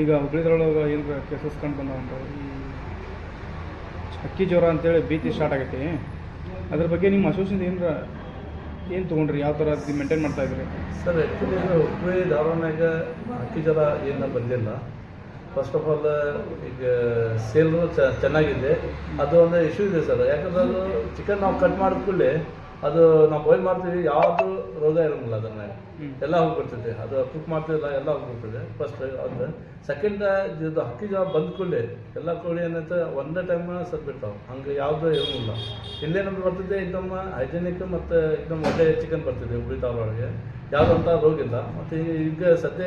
ಈಗ ಹುಬ್ಳಿದ್ರೊಳಗೆ ಏನು ಕೇಸಸ್ ಕಂಡು ಬಂದಾವಂತ ಈ ಹಕ್ಕಿ ಜ್ವರ ಅಂತೇಳಿ ಭೀತಿ ಸ್ಟಾರ್ಟ್ ಆಗೈತಿ. ಅದ್ರ ಬಗ್ಗೆ ನಿಮ್ಮ ಅಸೋಸಿಯೇಷನ್ ಏನರ ಏನು ತೊಗೊಂಡ್ರಿ? ಯಾವ ಥರ ಮೇಂಟೈನ್ ಮಾಡ್ತಾ ಇದ್ರಿ? ಸರ್ ಆ್ಯಕ್ಚುಲಿ ಹುಬ್ಬಳ್ಳಿ ಧಾರವಾಡನಾಗ ಹಕ್ಕಿ ಜ್ವರ ಏನ ಬಂದಿಲ್ಲ. ಫಸ್ಟ್ ಆಫ್ ಆಲ್ ಈಗ ಸೇಲ್ ಚೆನ್ನಾಗಿದೆ. ಅದು ಒಂದು ಇಶ್ಯೂ ಇದೆ ಸರ್. ಯಾಕಂದ್ರೆ ಅದು ಚಿಕನ್ ನಾವು ಕಟ್ ಮಾಡಿದ ಕೂಡಲೇ ಅದು ನಾವು ಬಾಯ್ಲ್ ಮಾಡ್ತೀವಿ ಯಾವುದು ರೋಗ ಇರೋಂಗಿಲ್ಲ ಅದನ್ನ. ಎಲ್ಲ ಹೋಗ್ಬಿಡ್ತದೆ ಅದು ಕುಕ್ ಮಾಡ್ತೀವಲ್ಲ ಎಲ್ಲ ಹೋಗ್ಬಿಡ್ತದೆ ಫಸ್ಟ್ ಅದು. ಸೆಕೆಂಡ್ ಇದು ಅಕ್ಕಿ ಜಾ ಬಂದ ಕೂಡಲೇ ಎಲ್ಲ ಕೋಳಿ ಏನಂತೆ ಒಂದೇ ಟೈಮ್ ಸದ್ಬಿಡ್ತಾವೆ ಹಂಗೆ ಯಾವುದು ಇರೋಂಗಿಲ್ಲ. ಇಲ್ಲೇ ಬರ್ತದೆ ಇದಮ್ಮ ಹೈಜೆನಿಕ್ ಮತ್ತು ಇದೊಂದು ಒಳ್ಳೆ ಚಿಕನ್ ಬರ್ತದೆ ಹುಬ್ಳಿ ಒಳಗೆ. ಯಾವುದು ಅಂತ ಇಲ್ಲ. ಮತ್ತು ಈಗ ಸದ್ಯ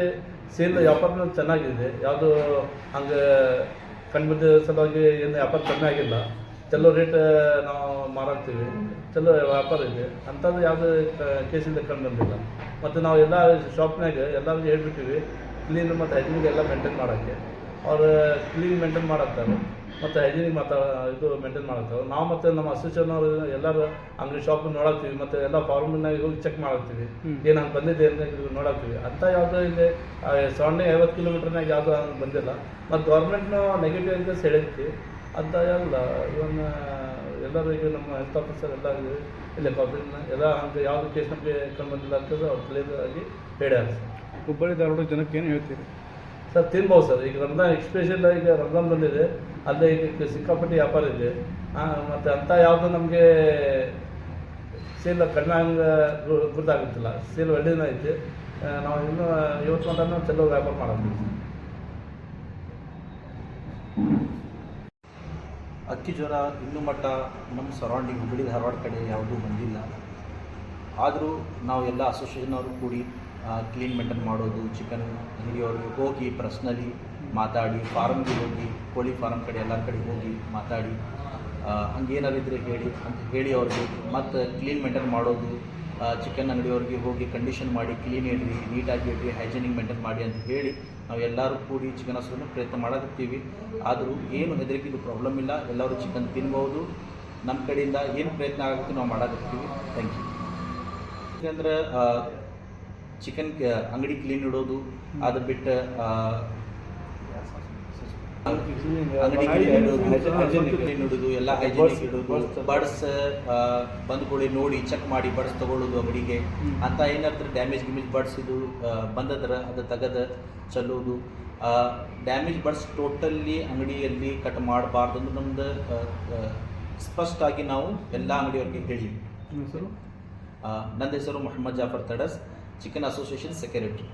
ಸೇಲ್ ವ್ಯಾಪಾರ ಚೆನ್ನಾಗಿದೆ. ಯಾವುದು ಹಂಗೆ ಕಣ್ಬಿದ್ದ ಸಲುವಾಗಿ ಏನು ವ್ಯಾಪಾರ ಕಮ್ಮಿ ಆಗಿಲ್ಲ. ಚಲೋ ರೇಟ್ ನಾವು ಮಾರಾಕ್ತೀವಿ. ಚಲೋ ವ್ಯಾಪಾರ ಇದೆ. ಅಂಥದ್ದು ಯಾವುದೇ ಕೇಸಿಂದ ಕಂಡು ಬಂದಿಲ್ಲ. ಮತ್ತು ನಾವು ಎಲ್ಲ ಶಾಪ್ನಾಗ ಎಲ್ಲರಿಗೂ ಹೇಳ್ಬಿಟ್ಟಿವಿ ಕ್ಲೀನ್ ಮತ್ತು ಹೈಜಿನಿಕ್ ಎಲ್ಲ ಮೇಂಟೈನ್ ಮಾಡೋಕ್ಕೆ. ಅವ್ರು ಕ್ಲೀನ್ ಮೇಂಟೈನ್ ಮಾಡಾಕ್ತಾರೆ ಮತ್ತು ಹೈಜಿನಿಕ್ ಮಾತಾ ಇದು ಮೇಂಟೈನ್ ಮಾಡಾಕ್ತಾರೆ ನಾವು ಮತ್ತು ನಮ್ಮ ಅಸೋಸಿಯೇಷನ್ ಅವರು ಎಲ್ಲರೂ ಅಂಗಡಿ ಶಾಪ್ ನೋಡಾಕ್ತೀವಿ. ಮತ್ತು ಎಲ್ಲ ಫಾರ್ಮ್ನಾಗ ಹೋಗಿ ಚೆಕ್ ಮಾಡಾಕ್ತೀವಿ. ಏನು ಹಂಗೆ ಬಂದಿದೆ ಅಂತ ಇದು ನೋಡಾಕ್ತೀವಿ. ಅಂಥ ಯಾವುದೋ ಇಲ್ಲಿ ಸೊನ್ನೆ ಐವತ್ತು ಕಿಲೋಮೀಟ್ರ್ನಾಗ ಯಾವುದೋ ಹಂಗೆ ಬಂದಿಲ್ಲ. ಮತ್ತು ಗೌರ್ಮೆಂಟ್ನ ನೆಗೆಟಿವ್ ಅಂತ ಹೇಳಿದ್ವಿ ಅಂತ ಎಲ್ಲ ಇವನ್ನ ಎಲ್ಲರೂ ಈಗ ನಮ್ಮ ಹೆಲ್ತ್ ಆಫೀಸರ್ ಎಲ್ಲ ಇಲ್ಲ ಪಬ್ಲಿಕ್ನ ಎಲ್ಲ ಹಂಗೆ ಯಾವುದು ಕೇಸ್ ನಮಗೆ ಕಂಡು ಬಂದಿಲ್ಲ ಅಂತಂದ್ರೆ ಅವ್ರು ಕ್ಲಿಯರ್ ಆಗಿ ಹೇಳ್ಯಾರ ಸರ್. ಹುಬ್ಬಳ್ಳಿ ಧಾರವಾಡ ಜನಕ್ಕೆ ಏನು ಹೇಳ್ತೀರಿ? ಸರ್ ತಿನ್ಬೋದು ಸರ್. ಈಗ ರಂಜಾನ್ ಎಕ್ಸ್ಪೆಷಲ್ ಈಗ ರಂಜಾನ್ ಬಂದಿದೆ. ಅಲ್ಲೇ ಈಗ ಸಿಕ್ಕಾಪಟ್ಟೆ ವ್ಯಾಪಾರ ಇದೆ. ಮತ್ತು ಅಂಥ ಯಾವುದು ನಮಗೆ ಸೇಲ್ ಕಡಿಮೆ ಹಂಗೆ ಗುರುತಾಗುತ್ತಿಲ್ಲ ಸೇಲ್ ಒಳ್ಳೆಯದೇ ಐತೆ. ನಾವು ಇನ್ನೂ ಇವತ್ತು ಮಟನೂ ಚಲೋ ವ್ಯಾಪಾರ ಮಾಡೋದು ಅಕ್ಕಿ ಜ್ವರ ಇನ್ನೂ ಮಟ್ಟ ನಮ್ಮ ಸರೌಂಡಿಂಗ್ ಹುಬ್ಬಳ್ಳಿ ಧಾರವಾಡ ಕಡೆ ಯಾವುದೂ ಬಂದಿಲ್ಲ. ಆದರೂ ನಾವು ಎಲ್ಲ ಅಸೋಸಿಯೇಷನ್ ಕೂಡಿ ಕ್ಲೀನ್ ಮೇಂಟೈನ್ ಮಾಡೋದು ಚಿಕನ್ ಅಂಗಡಿಯವ್ರಿಗೆ ಹೋಗಿ ಪರ್ಸ್ನಲಿ ಮಾತಾಡಿ ಫಾರಮ್ಗೆ ಹೋಗಿ, ಕೋಳಿ ಫಾರಮ್ ಕಡೆ ಎಲ್ಲರ ಕಡೆ ಹೋಗಿ ಮಾತಾಡಿ ಹಂಗೇನಾರು ಇದ್ದರೆ ಹೇಳಿ, ಅಂತ ಹೇಳಿ ಅವ್ರಿಗೆ, ಮತ್ತು ಕ್ಲೀನ್ ಮೇಂಟೈನ್ ಮಾಡೋದು ಚಿಕನ್ ಅಂಗಡಿಯವ್ರಿಗೆ ಹೋಗಿ ಕಂಡೀಷನ್ ಮಾಡಿ ಕ್ಲೀನ್ ಇಡ್ರಿ ನೀಟಾಗಿ ಇಡ್ರಿ ಹೈಜಿನಿಕ್ ಮೇಂಟೈನ್ ಮಾಡಿ ಅಂತ ಹೇಳಿ ನಾವು ಎಲ್ಲರೂ ಕೂಡಿ ಚಿಕನ್ ಹಸುವನ್ನು ಪ್ರಯತ್ನ ಮಾಡಕತ್ತೀವಿ. ಆದರೂ ಏನು ಹೆದರಿಕೆದು ಪ್ರಾಬ್ಲಮ್ ಇಲ್ಲ. ಎಲ್ಲರೂ ಚಿಕನ್ ತಿನ್ಬೋದು. ನಮ್ಮ ಕಡೆಯಿಂದ ಏನು ಪ್ರಯತ್ನ ಆಗುತ್ತೆ ನಾವು ಮಾಡಕತ್ತೀವಿ. ಥ್ಯಾಂಕ್ ಯು ಯಾಕಂದ್ರೆ ಚಿಕನ್ ಅಂಗಡಿ ಕ್ಲೀನ್ ಇಡೋದು, ಅದು ಬಿಟ್ಟು ಅಂಗಡಿ ಇಡೋದು ಎಲ್ಲ ಹೈಜಿನಿಕ್ ಇಡೋದು ಬಡ್ಸ್ ಬಂದ್ಕೊಳ್ಳಿ ನೋಡಿ ಚೆಕ್ ಮಾಡಿ ಬಡ್ಸ್ ತಗೊಳ್ಳೋದು ಅಂಗಡಿಗೆ. ಅಂತ ಏನಾದ್ರು ಡ್ಯಾಮೇಜ್ ಗಿಮೇಜ್ ಬಡ್ಸ್ ಇದು ಬಂದದ್ರ ಅದು ತಗದ ಚಲೋದು ಡ್ಯಾಮೇಜ್ ಬಡ್ಸ್ ಟೋಟಲ್ಲಿ ಅಂಗಡಿಯಲ್ಲಿ ಕಟ್ ಮಾಡಬಾರ್ದು ಅಂದ್ರೆ ನಮ್ದು ಸ್ಪಷ್ಟ ಆಗಿ ನಾವು ಎಲ್ಲ ಅಂಗಡಿಯವ್ರಿಗೆ ಹೇಳಿ. ನನ್ನ ಹೆಸರು? Mohammed Jafar Tadas chicken association secretary